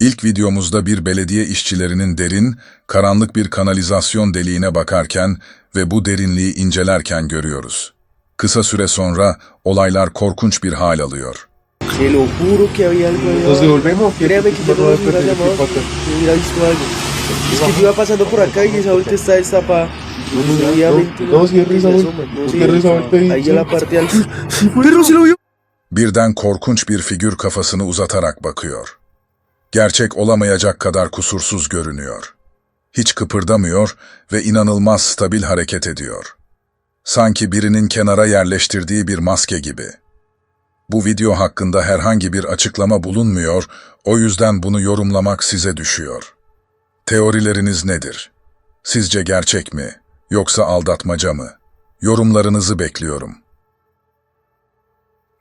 İlk videomuzda bir belediye işçilerinin derin, karanlık bir kanalizasyon deliğine bakarken ve bu derinliği incelerken görüyoruz. Kısa süre sonra olaylar korkunç bir hal alıyor. Birden korkunç bir figür kafasını uzatarak bakıyor. Gerçek olamayacak kadar kusursuz görünüyor. Hiç kıpırdamıyor ve inanılmaz stabil hareket ediyor. Sanki birinin kenara yerleştirdiği bir maske gibi. Bu video hakkında herhangi bir açıklama bulunmuyor, o yüzden bunu yorumlamak size düşüyor. Teorileriniz nedir? Sizce gerçek mi, yoksa aldatmaca mı? Yorumlarınızı bekliyorum.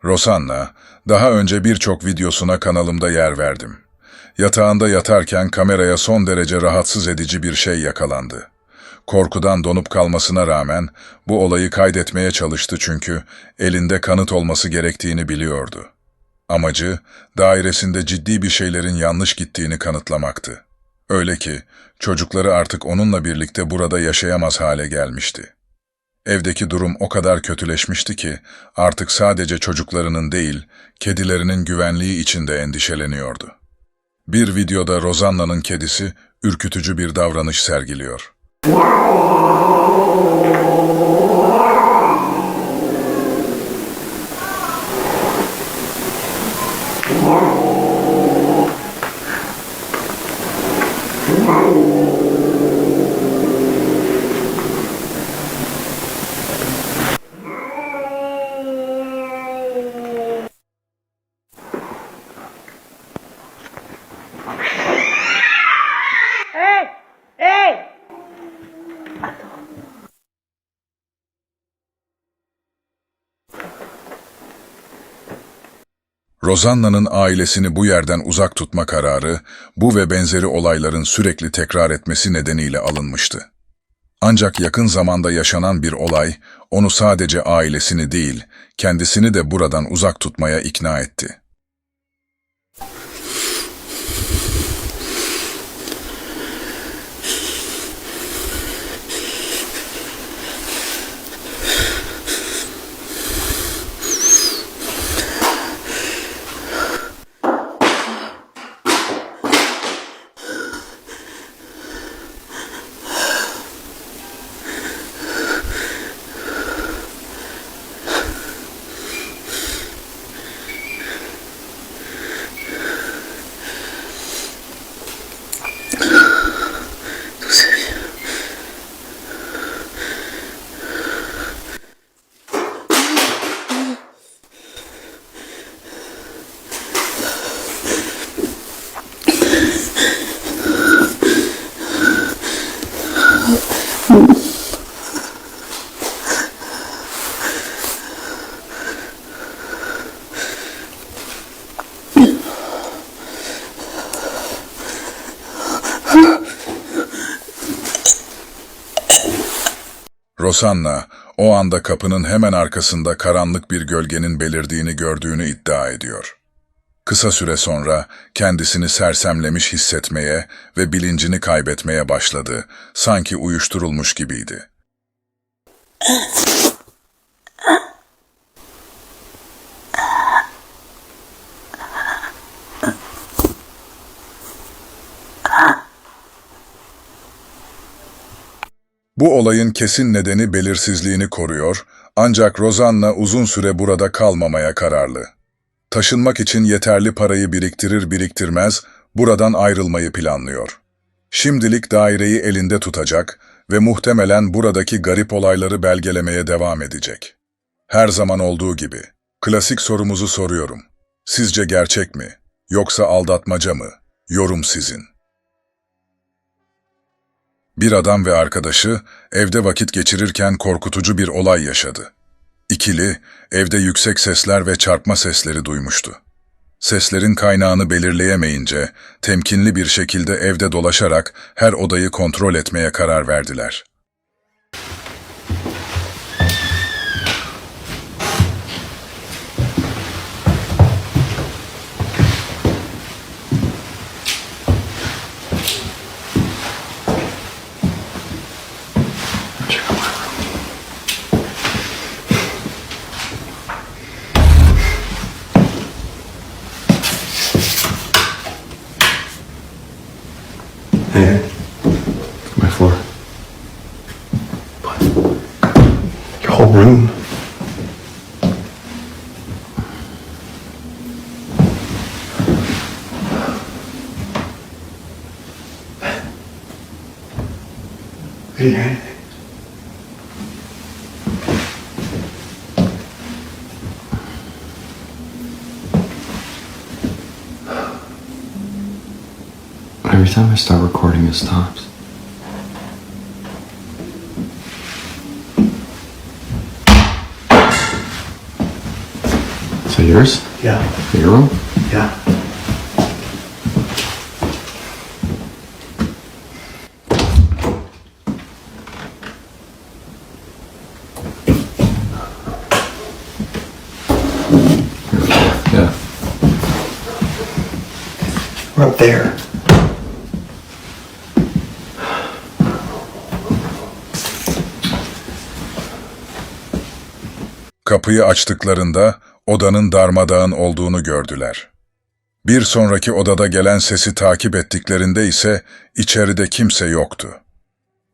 Rosanna, daha önce birçok videosuna kanalımda yer verdim. Yatağında yatarken kameraya son derece rahatsız edici bir şey yakalandı. Korkudan donup kalmasına rağmen bu olayı kaydetmeye çalıştı çünkü elinde kanıt olması gerektiğini biliyordu. Amacı, dairesinde ciddi bir şeylerin yanlış gittiğini kanıtlamaktı. Öyle ki çocukları artık onunla birlikte burada yaşayamaz hale gelmişti. Evdeki durum o kadar kötüleşmişti ki artık sadece çocuklarının değil, kedilerinin güvenliği için de endişeleniyordu. Bir videoda Rosanna'nın kedisi ürkütücü bir davranış sergiliyor. Rosanna'nın ailesini bu yerden uzak tutma kararı, bu ve benzeri olayların sürekli tekrar etmesi nedeniyle alınmıştı. Ancak yakın zamanda yaşanan bir olay, onu sadece ailesini değil, kendisini de buradan uzak tutmaya ikna etti. Rosanna, o anda kapının hemen arkasında karanlık bir gölgenin belirdiğini gördüğünü iddia ediyor. Kısa süre sonra kendisini sersemlemiş hissetmeye ve bilincini kaybetmeye başladı, sanki uyuşturulmuş gibiydi. Bu olayın kesin nedeni belirsizliğini koruyor, ancak Rosanna uzun süre burada kalmamaya kararlı. Taşınmak için yeterli parayı biriktirir biriktirmez buradan ayrılmayı planlıyor. Şimdilik daireyi elinde tutacak ve muhtemelen buradaki garip olayları belgelemeye devam edecek. Her zaman olduğu gibi, klasik sorumuzu soruyorum. Sizce gerçek mi, yoksa aldatmaca mı? Yorum sizin. Bir adam ve arkadaşı evde vakit geçirirken korkutucu bir olay yaşadı. İkili, evde yüksek sesler ve çarpma sesleri duymuştu. Seslerin kaynağını belirleyemeyince, temkinli bir şekilde evde dolaşarak her odayı kontrol etmeye karar verdiler. Didn't hear anything. Every time I start recording, it stops. So yours? Yeah, Your room? Yeah. We're there. Kapıyı açtıklarında odanın darmadağın olduğunu gördüler. Bir sonraki odada gelen sesi takip ettiklerinde ise içeride kimse yoktu.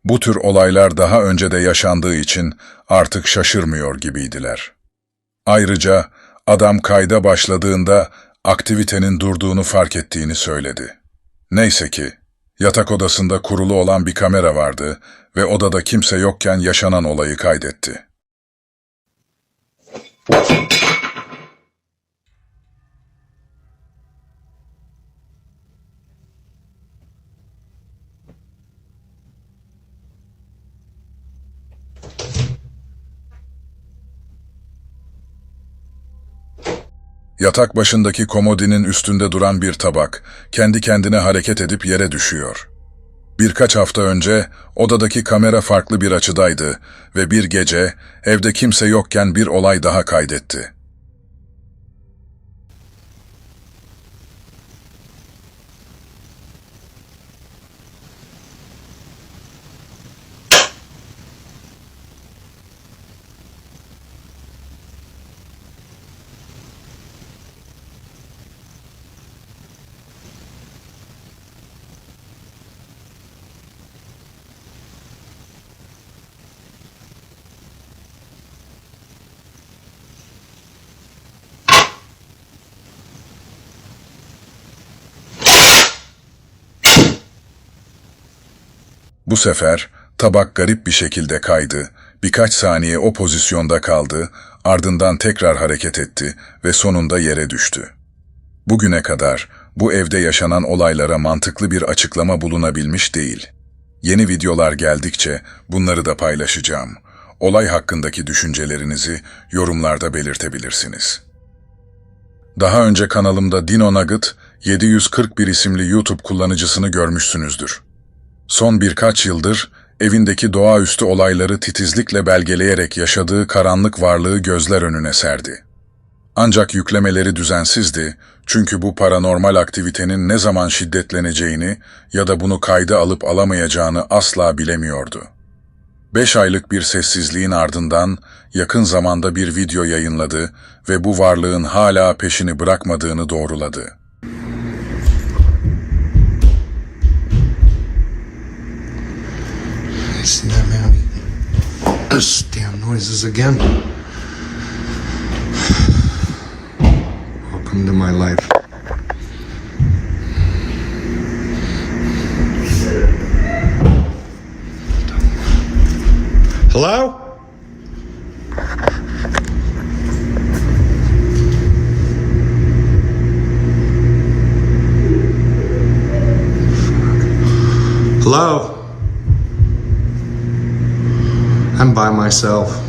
Bu tür olaylar daha önce de yaşandığı için artık şaşırmıyor gibiydiler. Ayrıca adam kayda başladığında aktivitenin durduğunu fark ettiğini söyledi. Neyse ki yatak odasında kurulu olan bir kamera vardı ve odada kimse yokken yaşanan olayı kaydetti. Yatak başındaki komodinin üstünde duran bir tabak, kendi kendine hareket edip yere düşüyor. Birkaç hafta önce odadaki kamera farklı bir açıdaydı ve bir gece evde kimse yokken bir olay daha kaydetti. Bu sefer tabak garip bir şekilde kaydı, birkaç saniye o pozisyonda kaldı, ardından tekrar hareket etti ve sonunda yere düştü. Bugüne kadar bu evde yaşanan olaylara mantıklı bir açıklama bulunabilmiş değil. Yeni videolar geldikçe bunları da paylaşacağım. Olay hakkındaki düşüncelerinizi yorumlarda belirtebilirsiniz. Daha önce kanalımda Dino Nugget 741 isimli YouTube kullanıcısını görmüşsünüzdür. Son birkaç yıldır evindeki doğaüstü olayları titizlikle belgeleyerek yaşadığı karanlık varlığı gözler önüne serdi. Ancak yüklemeleri düzensizdi çünkü bu paranormal aktivitenin ne zaman şiddetleneceğini ya da bunu kayda alıp alamayacağını asla bilemiyordu. Beş aylık bir sessizliğin ardından yakın zamanda bir video yayınladı ve bu varlığın hala peşini bırakmadığını doğruladı. See that man? Those damn noises again. Welcome to my life. Hello? Hello? I'm by myself.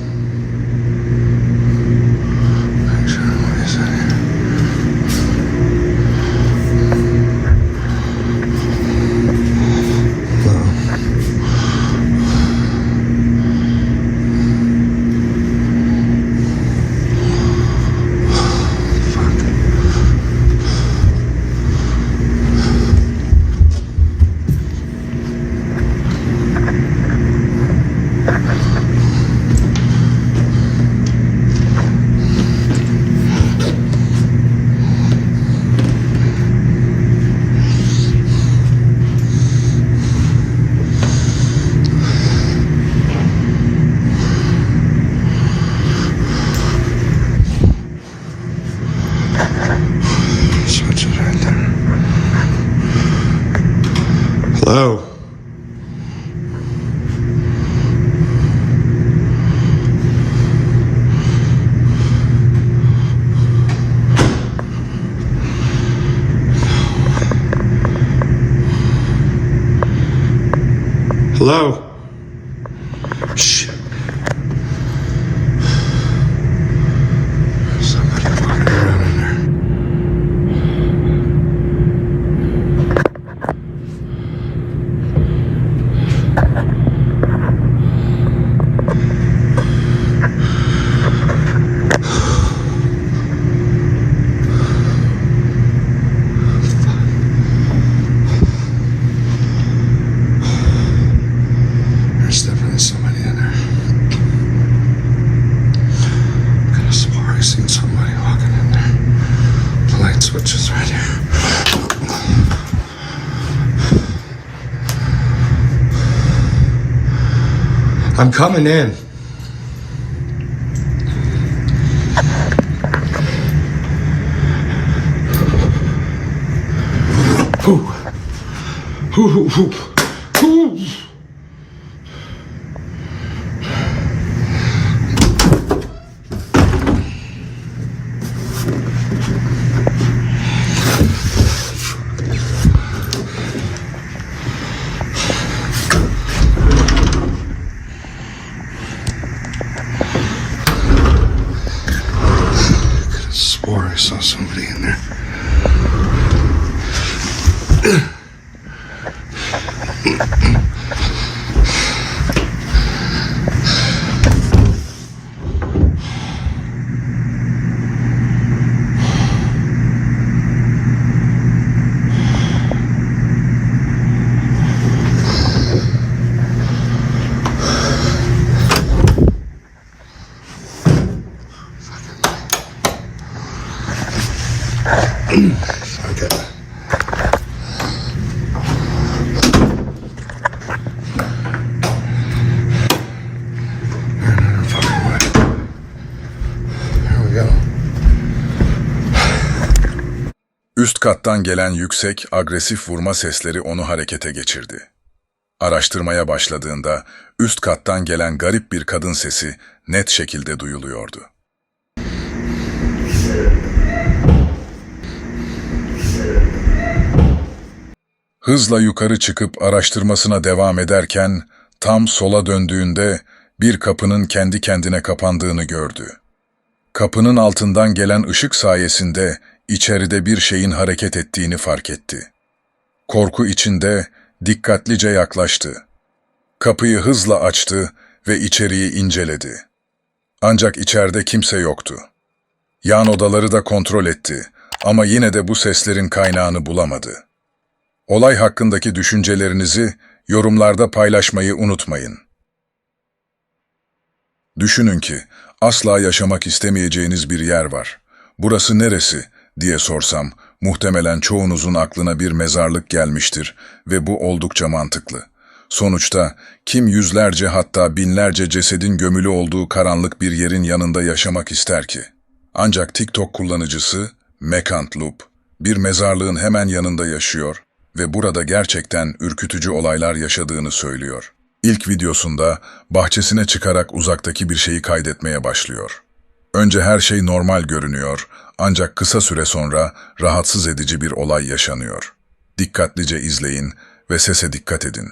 Hello? coming in. Whew. Whew, whew. Üst kattan gelen yüksek, agresif vurma sesleri onu harekete geçirdi. Araştırmaya başladığında üst kattan gelen garip bir kadın sesi net şekilde duyuluyordu. Hızla yukarı çıkıp araştırmasına devam ederken tam sola döndüğünde bir kapının kendi kendine kapandığını gördü. Kapının altından gelen ışık sayesinde içeride bir şeyin hareket ettiğini fark etti. Korku içinde dikkatlice yaklaştı. Kapıyı hızla açtı ve içeriği inceledi. Ancak içeride kimse yoktu. Yan odaları da kontrol etti ama yine de bu seslerin kaynağını bulamadı. Olay hakkındaki düşüncelerinizi yorumlarda paylaşmayı unutmayın. Düşünün ki asla yaşamak istemeyeceğiniz bir yer var. Burası neresi diye sorsam muhtemelen çoğunuzun aklına bir mezarlık gelmiştir ve bu oldukça mantıklı. Sonuçta kim yüzlerce hatta binlerce cesedin gömülü olduğu karanlık bir yerin yanında yaşamak ister ki? Ancak TikTok kullanıcısı Mekant Loop bir mezarlığın hemen yanında yaşıyor ve burada gerçekten ürkütücü olaylar yaşadığını söylüyor. İlk videosunda bahçesine çıkarak uzaktaki bir şeyi kaydetmeye başlıyor. Önce her şey normal görünüyor ancak kısa süre sonra rahatsız edici bir olay yaşanıyor. Dikkatlice izleyin ve sese dikkat edin.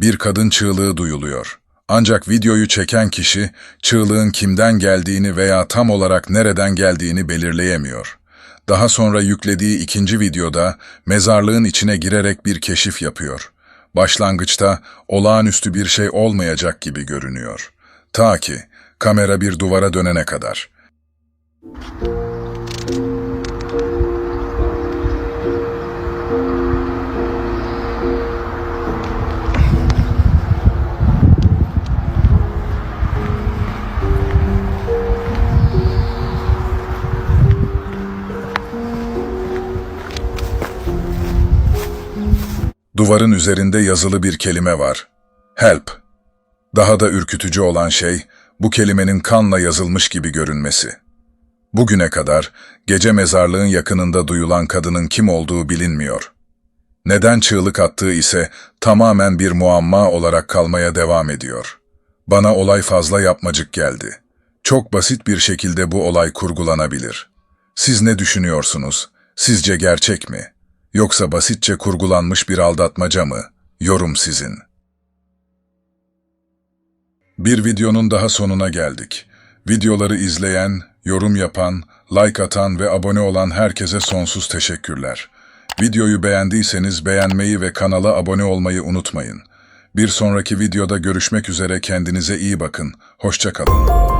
Bir kadın çığlığı duyuluyor. Ancak videoyu çeken kişi çığlığın kimden geldiğini veya tam olarak nereden geldiğini belirleyemiyor. Daha sonra yüklediği ikinci videoda mezarlığın içine girerek bir keşif yapıyor. Başlangıçta olağanüstü bir şey olmayacak gibi görünüyor. Ta ki kamera bir duvara dönene kadar. Duvarın üzerinde yazılı bir kelime var. Help. Daha da ürkütücü olan şey, bu kelimenin kanla yazılmış gibi görünmesi. Bugüne kadar gece mezarlığın yakınında duyulan kadının kim olduğu bilinmiyor. Neden çığlık attığı ise tamamen bir muamma olarak kalmaya devam ediyor. Bana olay fazla yapmacık geldi. Çok basit bir şekilde bu olay kurgulanabilir. Siz ne düşünüyorsunuz? Sizce gerçek mi? Yoksa basitçe kurgulanmış bir aldatmaca mı? Yorum sizin. Bir videonun daha sonuna geldik. Videoları izleyen, yorum yapan, like atan ve abone olan herkese sonsuz teşekkürler. Videoyu beğendiyseniz beğenmeyi ve kanala abone olmayı unutmayın. Bir sonraki videoda görüşmek üzere kendinize iyi bakın. Hoşça kalın.